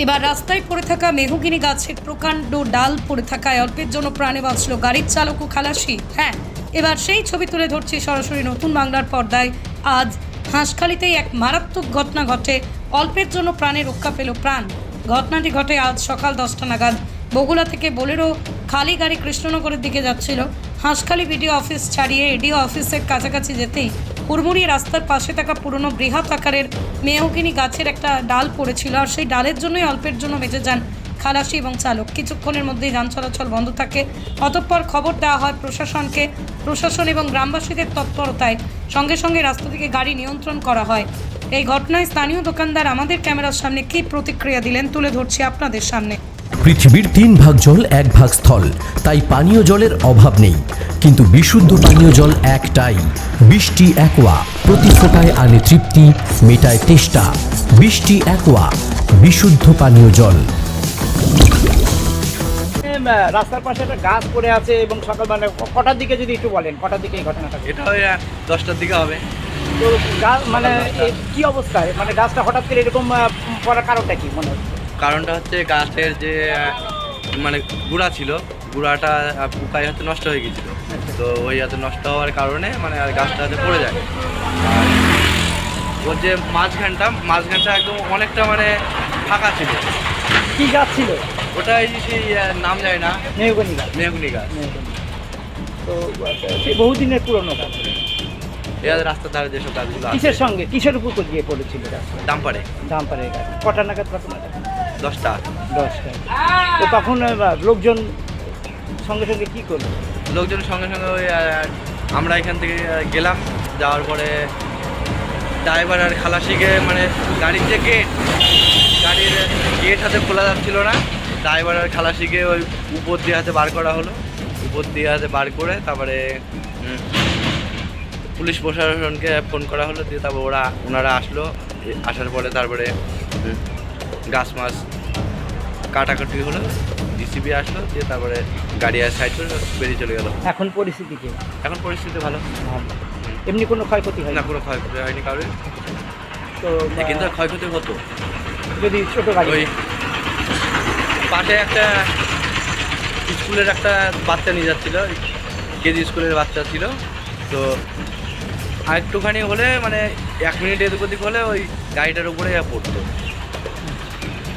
এবার রাস্তায় পড়ে থাকা মেহগিনি গাছের প্রকাণ্ড ডাল পড়ে থাকায় অল্পের জন্য প্রাণে বাঁচল গাড়ির চালক ও খালাসি। হ্যাঁ এবার সেই ছবি তুলে ধরছি সরাসরি নতুন বাংলার পর্দায়। আজ হাঁসখালিতেই এক মারাত্মক ঘটনা ঘটে। অল্পের জন্য প্রাণে রক্ষা পেল প্রাণ। ঘটনাটি ঘটে আজ সকাল দশটা নাগাদ। বগুড়া থেকে বোলেরো খালি গাড়ি কৃষ্ণনগরের দিকে যাচ্ছিল। হাঁসখালি বিডিও অফিস ছাড়িয়ে এডিও অফিসের কাছাকাছি যেতেই হুড়মুড়ি রাস্তার পাশে থাকা পুরনো বৃহৎ আকারের মেহগিনি গাছের একটা ডাল পড়েছিল আর সেই ডালের জন্যই অল্পের জন্য বেঁচে যান খালাসি এবং চালক। কিছুক্ষণের মধ্যেই যান চলাচল বন্ধ থাকে। অতঃপর খবর দেওয়া হয় প্রশাসনকে। প্রশাসন এবং গ্রামবাসীদের তৎপরতায় সঙ্গে সঙ্গে রাস্তা থেকে গাড়ি নিয়ন্ত্রণ করা হয়। এই ঘটনায় স্থানীয় দোকানদার, আমাদের ক্যামেরার সামনে কী প্রতিক্রিয়া দিলেন? তুলে ধরছি আপনাদের সামনে। পৃথিবীর তিন ভাগ জল এক ভাগ স্থল। তাই পানীয় জলের অভাব নেই। কিন্তু বিশুদ্ধ পানীয় জল একটাই। বৃষ্টি একোয়া। প্রতি ফোটায় আনে তৃপ্তি মেটায় তেষ্টা। বৃষ্টি একোয়া। বিশুদ্ধ পানীয় জল। রাস্তার পাশে একটা গাছ পড়ে আছে এবং সকাল মানে কটার দিকে যদি একটু বলেন কটার দিকে এই ঘটনাটা এটা ওই দশটার দিকে হবে। তো গাছ মানে কি অবস্থায়? মানে গাছটা হঠাৎ করে এরকম পড়ার কারণটা কি মনে হচ্ছে? কারণটা হচ্ছে গাছের যে মানে গুঁড়া ছিল গুঁড়াটা পোকায় হয়তো নষ্ট হয়ে গেছিল তো ওই হয়তো নষ্ট হওয়ার কারণে মানে আর গাছটা হয়তো পড়ে যায়। ওর যে মাঝখানটা মাঝখানটা একদম অনেকটা মানে ফাঁকা ছিল। কি গাছ ছিল? ওটা এই সেই নাম যায় না। মেহগনি গাছ। মেহগুনি গাছ। তো আহ, বহুদিনের পুরনো গাছ। রাস্তার ধারে যেসব গাছগুলো কিসের সঙ্গে? কিসের উপর গিয়ে পড়েছিল গাছটা? ডাম্পারে গাছ। কটা নাগাদ ঘটনা দশটা। দশটা। তো তখন লোকজন সঙ্গে সঙ্গে কি করল? লোকজনের সঙ্গে সঙ্গে ওই আমরা এখান থেকে গেলাম। যাওয়ার পরে ড্রাইভার আর খালাসিকে মানে গাড়ির যে গেট গাড়ির গেট হাতে খোলা যাচ্ছিল না। ড্রাইভার আর খালাসিকে ওই উপর দিয়ে হাতে বার করা হলো। উপর দিয়ে হাতে বার করে তারপরে পুলিশ প্রশাসনকে ফোন করা হলো। দিয়ে তারপর ওরা ওনারা আসলো। আসার পরে তারপরে গাছ মাছ কাটাকাটি হলো ডিসিবি আসলো দিয়ে তারপরে গাড়ি আর সাইড করে বেরিয়ে চলে গেল। এখন পরিস্থিতি কি? এখন পরিস্থিতি ভালো। এমনি কোনো ক্ষয়ক্ষতি হয় না কোনো ক্ষয়ক্ষতি হয়নি কারোর তো কিন্তু ক্ষয়ক্ষতি হতো। যদি ছোট গাড়ি ওই পাশে একটা স্কুলের একটা বাচ্চা নিয়ে যাচ্ছিল কেজি স্কুলের বাচ্চা ছিল। তো আর একটুখানি হলে মানে এক মিনিট এদিক ওদিক হলে ওই গাড়িটার উপরে পড়তো।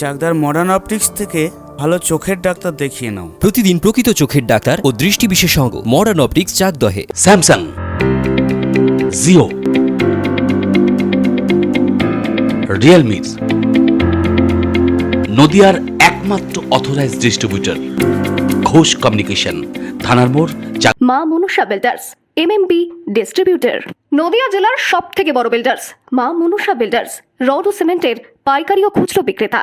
চাকদার মডার্ন অপটিক্স থেকে ভালো চোখের ডাক্তার দেখিয়ে নাও। প্রতিদিন প্রকৃত চোখের ডাক্তার ও দৃষ্টি বিশেষজ্ঞ মডার্ন অপটিক্স চাকদহে। স্যামসাং জিও রিয়েলমির নদিয়ার একমাত্র অথরাইজ ডিস্ট্রিবিউটর ঘোষ কমিউনিকেশন থানার মোড় মা Manusha builders MMB distributor Nadia জেলার সব থেকে বড় বিল্ডার্স মা মনুষা বিল্ডার্স রড ও সিমেন্টের পাইকারি ও খুচরো বিক্রেতা।